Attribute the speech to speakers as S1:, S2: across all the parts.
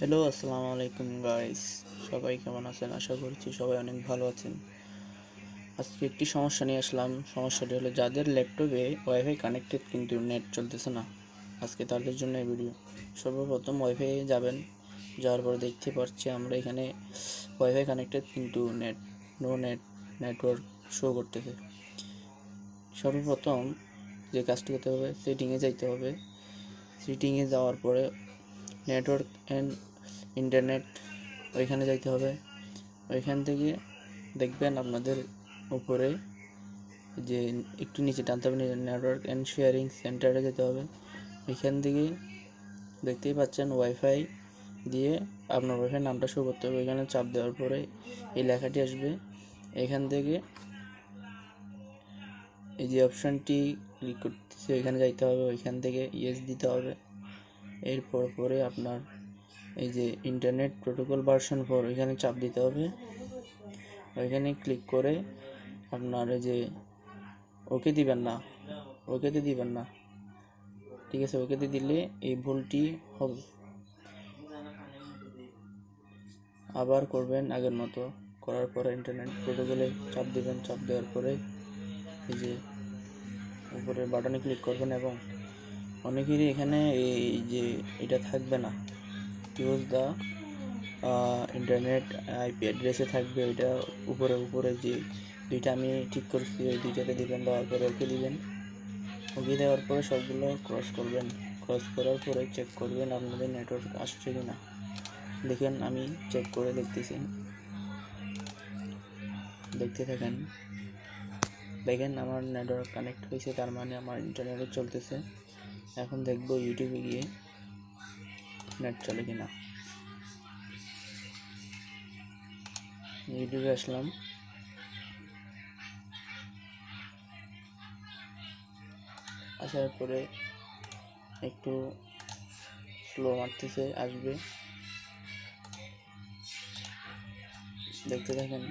S1: Hello আসসালামু আলাইকুম guys সবাই কেমন আছেন? আশা করছি সবাই অনেক ভালো আছেন। আজকে একটি সমস্যা নিয়ে আসলাম। সমস্যাটি হলো যাদের ল্যাপটপে ওয়াইফাই কানেক্টেড কিন্তু নেট চলতেছে না। আজকে তাদের জন্য এই ভিডিও সর্বপ্রথম ওয়াইফাই যাবেন। যাওয়ার পর দেখতে পাচ্ছি আমরা এখানে ওয়াইফাই কানেক্টেড কিন্তু net no net network show করতেছে। সর্বপ্রথম যে কাজটি করতে হবে সেটিংয়ে যাইতে হবে। সেটিংয়ে যাওয়ার পরে নেটওয়ার্ক অ্যান্ড ইন্টারনেট ওইখানে যাইতে হবে। ওইখান থেকে দেখবেন আপনাদের উপরে যে একটু নিচে টানতে হবে নেটওয়ার্ক অ্যান্ড শেয়ারিং সেন্টারে যেতে হবে। ওইখান থেকে দেখতেই পাচ্ছেন ওয়াইফাই দিয়ে আপনার ওয়াইফাই নামটা শো করতে হবে। ওইখানে চাপ দেওয়ার পরে এই লেখাটি আসবে। এখান থেকে এই যে অপশানটি ক্লিক করতেছে, ওইখানে যাইতে হবে। ওইখান থেকে ইয়েস দিতে হবে। এরপর পরে আপনার এই যে ইন্টারনেট প্রোটোকল ভার্সন ফোর ওইখানে চাপ দিতে হবে। ওইখানে ক্লিক করে আপনার এই যে ওকে দিবেন না ওকেতে দিবেন না। ঠিক আছে ওকেতে দিলে এই ভুলটি হবে। আবার করবেন আগের মতো, করার পরে ইন্টারনেট প্রোটোকলে চাপ দিবেন, চাপ দেওয়ার পরে এই যে উপরের বাটনে ক্লিক করবেন এবং অনেকেরই এখানে এই যে এটা থাকবে না। ইউজ দ্য ইন্টারনেট আইপি অ্যাড্রেসে থাকবে। ওইটা উপরে উপরে যে দুইটা আমি ঠিক করছি, ওই দুইটাতে দিবেন, দেওয়ার পরে ওকে দিবেন। ওকে দেওয়ার পরে সবগুলো ক্রস করবেন। ক্রস করার পরে চেক করবেন আপনাদের নেটওয়ার্ক আসছে কি না দেখেন, আমি চেক করে দেখতেছি। দেখতে থাকেন। দেখেন, আমার নেটওয়ার্ক কানেক্ট হয়েছে, তার মানে আমার ইন্টারনেটও চলতেছে। এখন দেখব ইউটিউবে গিয়ে নেট চলে কিনা। ইউটিউবে আসলাম। আসার পরে একটু স্লো মারতেছে, আসবে। দেখতে থাকেন।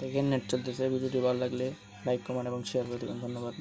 S1: দেখেন নেট চলতেছে। ভিডিওটি ভালো লাগলে লাইক কমেন্ট এবং শেয়ার করে দেবেন। ধন্যবাদ।